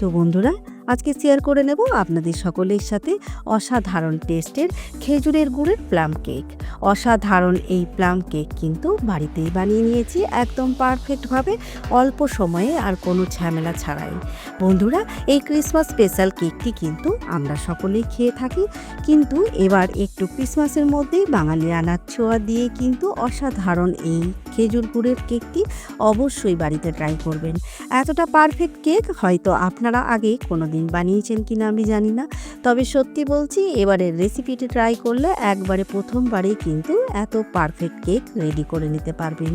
তো বন্ধুরা, আজকে শেয়ার করে নেব আপনাদের সকলের সাথে অসাধারণ টেস্টের খেজুরের গুড়ের প্লাম কেক অসাধারণ এই প্লাম কেক কিন্তু বাড়িতেই বানিয়ে নিয়েছি একদম পারফেক্টভাবে, অল্প সময়ে আর কোনো ঝামেলা ছাড়াই। বন্ধুরা, এই ক্রিসমাস স্পেশাল কেকটি কিন্তু আমরা সকলেই খেয়ে থাকি। কিন্তু এবার একটু ক্রিসমাসের মধ্যেই বাঙালি আনার ছোঁয়া দিয়ে কিন্তু অসাধারণ এই খেজুর গুড়ের কেকটি অবশ্যই বাড়িতে ট্রাই করবেন। এতটা পারফেক্ট কেক হয়তো আপনারা আগে কোনো দিন বানিয়েছেন কি না আমি জানি না। তবে সত্যি বলছি, এবারের রেসিপিটি ট্রাই করলে একবারে প্রথমবারেই কিন্তু এত পারফেক্ট কেক রেডি করে নিতে পারবেন।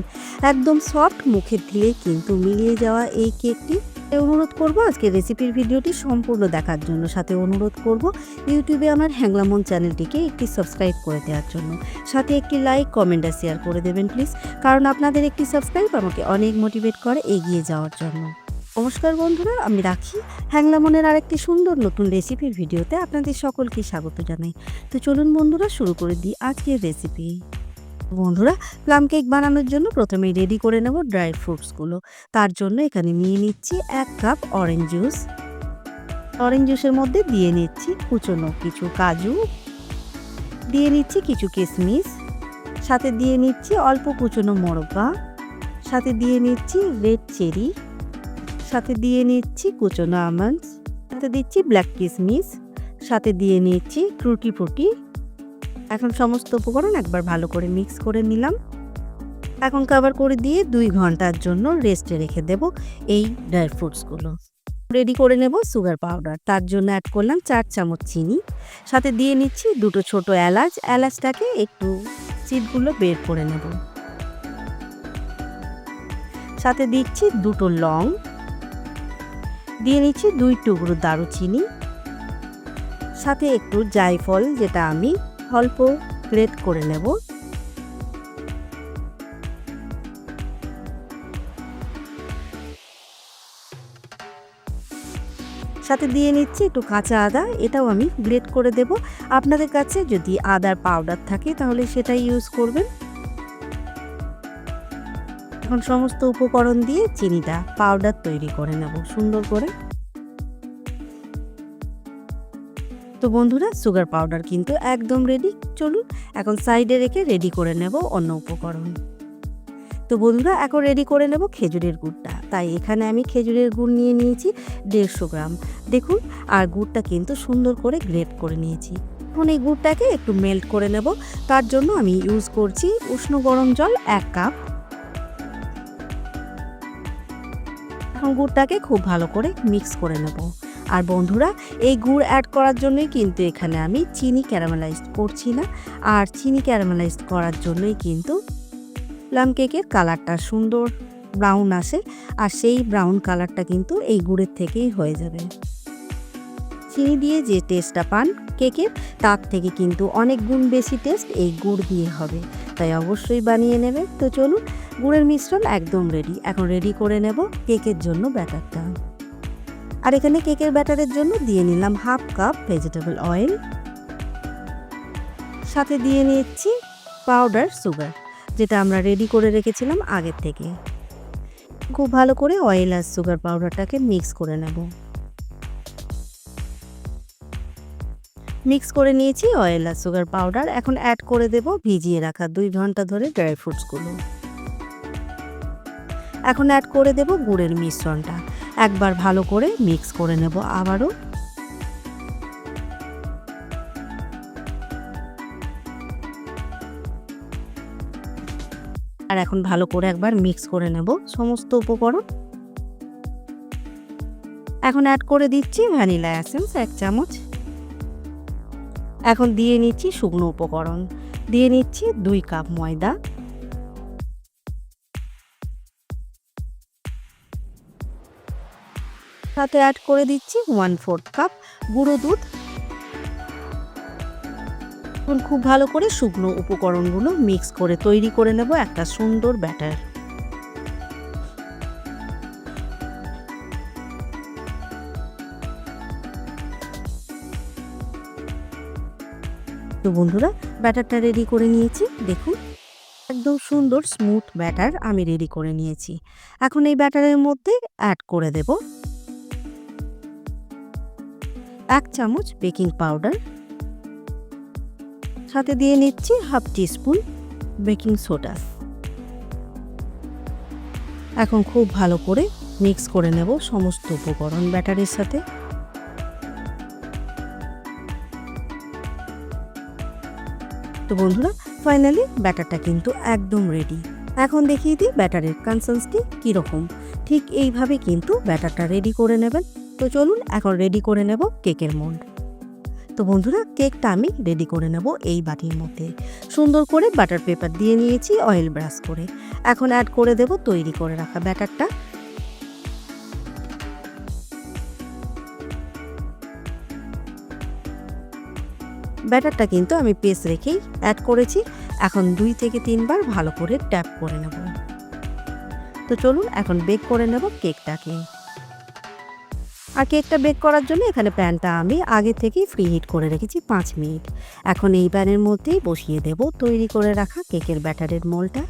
একদম সফট মুখের দিলে কিন্তু মিলিয়ে যাওয়া এই কেকটি অনুরোধ করব আজকে রেসিপির ভিডিওটি সম্পূর্ণ দেখার জন্য। সাথে অনুরোধ করব ইউটিউবে আমার হ্যাংলামন চ্যানেলটিকে একটি সাবস্ক্রাইব করে দেওয়ার জন্য। সাথে একটি লাইক কমেন্ট আর শেয়ার করে দেবেন প্লিজ কারণ আপনাদের একটি সাবস্ক্রাইব আমাকে অনেক মোটিভেট করে এগিয়ে যাওয়ার জন্য। নমস্কার বন্ধুরা, আমি রাখি। হ্যাংলামনের আরেকটি সুন্দর নতুন রেসিপির ভিডিওতে আপনাদের সকলকে স্বাগত জানাই। তো চলুন বন্ধুরা, শুরু করে দিই আজকের রেসিপি। বন্ধুরা, প্লাম কেক বানানোর জন্য প্রথমেই রেডি করে নেব ড্রাই ফ্রুটসগুলো। তার জন্য এখানে নিয়ে নিচ্ছি এক কাপ অরেঞ্জ জুস অরেঞ্জ জুসের মধ্যে দিয়ে নিচ্ছি কুচনো কিছু কাজু। দিয়ে নিচ্ছি কিছু কিশমিশ সাথে দিয়ে নিচ্ছি অল্প কুচনো মোরব্বা সাথে দিয়ে নিচ্ছি রেড চেরি সাথে দিয়ে নিচ্ছি কুচনো আমন্ডস সাথে দিচ্ছি ব্ল্যাক কিশমিশ সাথে দিয়ে নিচ্ছি ফ্রুটি এখন সমস্ত উপকরণ একবার ভালো করে মিক্স করে নিলাম। এখন কভার করে দিয়ে দুই ঘণ্টার জন্য রেস্টে রেখে দেব এই ড্রাই ফ্রুটসগুলো রেডি করে নেব সুগার পাউডার তার জন্য অ্যাড করলাম চার চামচ চিনি। সাথে দিয়ে নিচ্ছি দুটো ছোট এলাচ, এলাচটাকে একটু সিডগুলো বের করে নেব। সাথে দিচ্ছি দুটো লং দিয়ে নিচ্ছি দুই টুকরো দারুচিনি, সাথে একটু জায়ফল যেটা আমি অল্প গ্রেট করে নেব। সাথে দিয়ে নিচ্ছি একটু কাঁচা আদা, এটাও আমি গ্রেট করে দেব। আপনাদের কাছে যদি আদার পাউডার থাকে তাহলে সেটাই ইউজ করবেন। এখন সমস্ত উপকরণ দিয়ে চিনিটা পাউডার তৈরি করে নেব, সুন্দর করে। তো বন্ধুরা সুগার পাউডার কিন্তু একদম রেডি চলুন, এখন সাইডে রেখে রেডি করে নেব অন্য উপকরণ। তো বন্ধুরা, এখন রেডি করে নেব খেজুরের গুড়টা। তাই এখানে আমি খেজুরের গুড় নিয়ে নিয়েছি দেড়শো গ্রাম। দেখুন, আর গুড়টা কিন্তু সুন্দর করে গ্রেট করে নিয়েছি। এখন এই গুড়টাকে একটু মেল্ট করে নেব। তার জন্য আমি ইউজ করছি উষ্ণ গরম জল এক কাপ এখন গুড়টাকে খুব ভালো করে মিক্স করে নেব। আর বন্ধুরা, এই গুড় অ্যাড করার জন্যই কিন্তু এখানে আমি চিনি ক্যারামেলাইজ করছি না। আর চিনি ক্যারামেলাইজড করার জন্যই কিন্তু প্লাম কেকের কালারটা সুন্দর ব্রাউন আসে। আর সেই ব্রাউন কালারটা কিন্তু এই গুড়ের থেকেই হয়ে যাবে। চিনি দিয়ে যে টেস্টটা পান কেকের তার থেকে কিন্তু অনেক গুণ বেশি টেস্ট এই গুড় দিয়ে হবে। তাই অবশ্যই বানিয়ে নেবে। তো চলুন, গুড়ের মিশ্রণ একদম রেডি এখন রেডি করে নেব কেকের জন্য ব্যাটারটা। আর এখানে কেকের ব্যাটারের জন্য দিয়ে নিলাম হাফ কাপ ভেজিটেবল অয়েল সাথে দিয়ে নিচ্ছি পাউডার সুগার যেটা আমরা রেডি করে রেখেছিলাম আগের থেকে। খুব ভালো করে অয়েল আর সুগার পাউডারটাকে মিক্স করে নেব। মিক্স করে নিয়েছি অয়েল আর সুগার পাউডার এখন অ্যাড করে দেব ভিজিয়ে রাখা দুই ঘণ্টা ধরে ড্রাই ফ্রুটসগুলো এখন অ্যাড করে দেব গুড়ের মিশ্রণটা। একবার ভালো করে মিক্স করে নেব আবারও। আর এখন ভালো করে একবার মিক্স করে নেব সমস্ত উপকরণ। এখন অ্যাড করে দিচ্ছি ভ্যানিলা অ্যাসেন্স এক চামচ। এখন দিয়ে নিচ্ছি শুকনো উপকরণ। দিয়ে নিচ্ছি দুই কাপ ময়দা। সাথে অ্যাড করে দিচ্ছি ওয়ান ফোর্থ কাপ গুঁড়ো দুধ। এখন খুব ভালো করে শুকনো উপকরণগুলো মিক্স করে তৈরি করে নেব একটা সুন্দর ব্যাটার তো বন্ধুরা, ব্যাটারটা রেডি করে নিয়েছি। দেখুন, একদম সুন্দর স্মুথ ব্যাটার আমি রেডি করে নিয়েছি। এখন এই ব্যাটারের মধ্যে অ্যাড করে দেব এক চামচ বেকিং পাউডার সাথে দিয়ে নিচ্ছি হাফ টিস্পুন বেকিং সোডা এখন খুব ভালো করে মিক্স করে নেব সমস্ত উপকরণ ব্যাটারের সাথে। তো বন্ধুরা ফাইনালি ব্যাটারটা কিন্তু একদম রেডি এখন দেখিয়ে দিই ব্যাটারের কনসেন্সটি কীরকম। ঠিক এইভাবে কিন্তু ব্যাটারটা রেডি করে নেবেন। তো চলুন এখন রেডি করে নেব কেকের মোল্ড তো বন্ধুরা, কেকটা আমি রেডি করে নেব এই বাটির মধ্যে। সুন্দর করে বাটার পেপার দিয়ে নিয়েছি অয়েল ব্রাশ করে। এখন অ্যাড করে দেব তৈরি করে রাখা ব্যাটারটা। ব্যাটারটা কিন্তু আমি পেস্ট রেখেই অ্যাড করেছি। এখন দুই থেকে তিনবার ভালো করে ট্যাপ করে নেব। তো চলুন এখন বেক করে নেব কেকটাকে। আর কেকটা বেক করার জন্য এখানে প্যানটা আমি আগে থেকেই ফ্রি হিট করে রেখেছি পাঁচ মিনিট। এখন এই প্যানের মধ্যেই বসিয়ে দেব তৈরি করে রাখা কেকের ব্যাটারের মোলটা।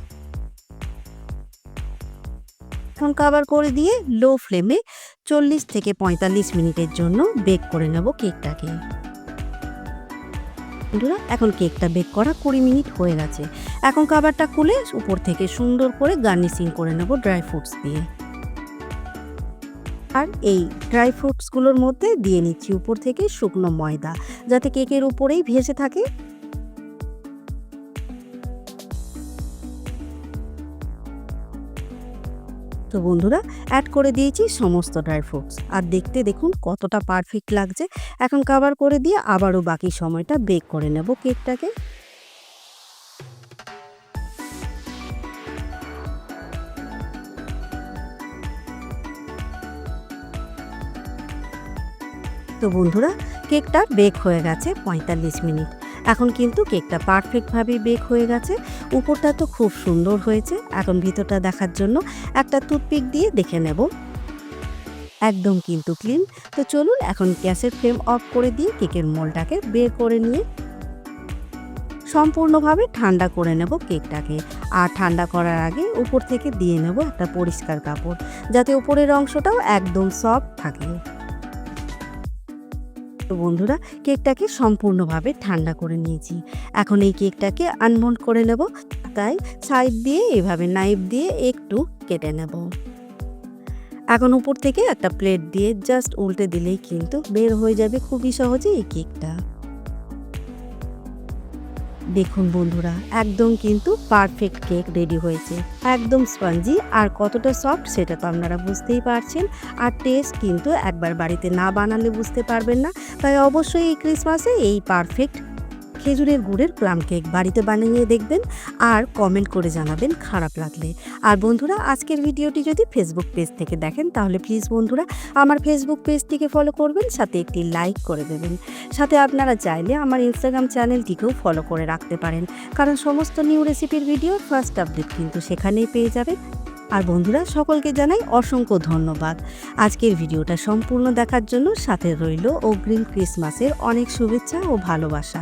এখন কাভার করে দিয়ে লো ফ্লেমে চল্লিশ থেকে পঁয়তাল্লিশ মিনিটের জন্য বেক করে নেব কেকটাকে। বন্ধুরা, এখন কেকটা বেক করা কুড়ি মিনিট হয়ে গেছে। এখন খাবারটা খুলে উপর থেকে সুন্দর করে গার্নিশিং করে নেব ড্রাই ফ্রুটস দিয়ে। আর এই ড্রাই ফ্রুটসগুলোর মধ্যে দিয়ে নিচ্ছি উপর থেকে শুকনো ময়দা, যাতে কেকের উপরেই ভেসে থাকে। তো বন্ধুরা অ্যাড করে দিয়েছি সমস্ত ড্রাই ফ্রুটস আর দেখতে দেখুন কতটা পারফেক্ট লাগছে। এখন কাভার করে দিয়ে আবারও বাকি সময়টা বেক করে নেব কেকটাকে তো বন্ধুরা কেকটা বেক হয়ে গেছে পঁয়তাল্লিশ মিনিট। এখন কিন্তু কেকটা পারফেক্টভাবে বেক হয়ে গেছে। উপরটা তো খুব সুন্দর হয়েছে। এখন ভিতরটা দেখার জন্য একটা টুথপিক দিয়ে দেখে নেব। একদম কিন্তু ক্লিন। তো চলুন এখন গ্যাসের ফ্লেম অফ করে দিয়ে কেকের মোলটাকে বের করে নিয়ে সম্পূর্ণভাবে ঠান্ডা করে নেব কেকটাকে। আর ঠান্ডা করার আগে উপর থেকে দিয়ে নেব একটা পরিষ্কার কাপড়, যাতে উপরের অংশটাও একদম সফট থাকে। তো বন্ধুরা কেকটাকে সম্পূর্ণভাবে ঠান্ডা করে নিয়েছি। এখন এই কেকটাকে আনমন্ড করে নেব। তাই সাইড দিয়ে, এভাবে নাইফ দিয়ে একটু কেটে নেব। এখন উপর থেকে একটা প্লেট দিয়ে জাস্ট উল্টে দিলেই কিন্তু বের হয়ে যাবে খুবই সহজে এই কেকটা। দেখুন বন্ধুরা, একদম কিন্তু পারফেক্ট কেক রেডি হয়েছে। একদম স্পঞ্জি আর কতটা সফট সেটা তো আপনারা বুঝতেই পারছেন। আর টেস্ট কিন্তু একবার বাড়িতে না বানালে বুঝতে পারবেন না। তাই অবশ্যই এই ক্রিসমাসে এই পারফেক্ট খেজুরের গুড়ের প্লাম কেক বাড়িতে বানিয়ে দেখবেন আর কমেন্ট করে জানাবেন খারাপ লাগলে। আর বন্ধুরা, আজকের ভিডিওটি যদি ফেসবুক পেজ থেকে দেখেন, তাহলে প্লিজ বন্ধুরা, আমার ফেসবুক পেজটিকে ফলো করবেন, সাথে একটি লাইক করে দেবেন। সাথে আপনারা চাইলে আমার ইনস্টাগ্রাম চ্যানেলটিকেও ফলো করে রাখতে পারেন। কারণ সমস্ত নিউ রেসিপির ভিডিও ফার্স্ট আপডেট কিন্তু সেখানেই পেয়ে যাবেন। আর বন্ধুরা, সকলকে জানাই অসংখ্য ধন্যবাদ। আজকের ভিডিওটা সম্পূর্ণ দেখার জন্য সাথে রইল অগ্রিম ক্রিসমাসের অনেক শুভেচ্ছা ও ভালোবাসা।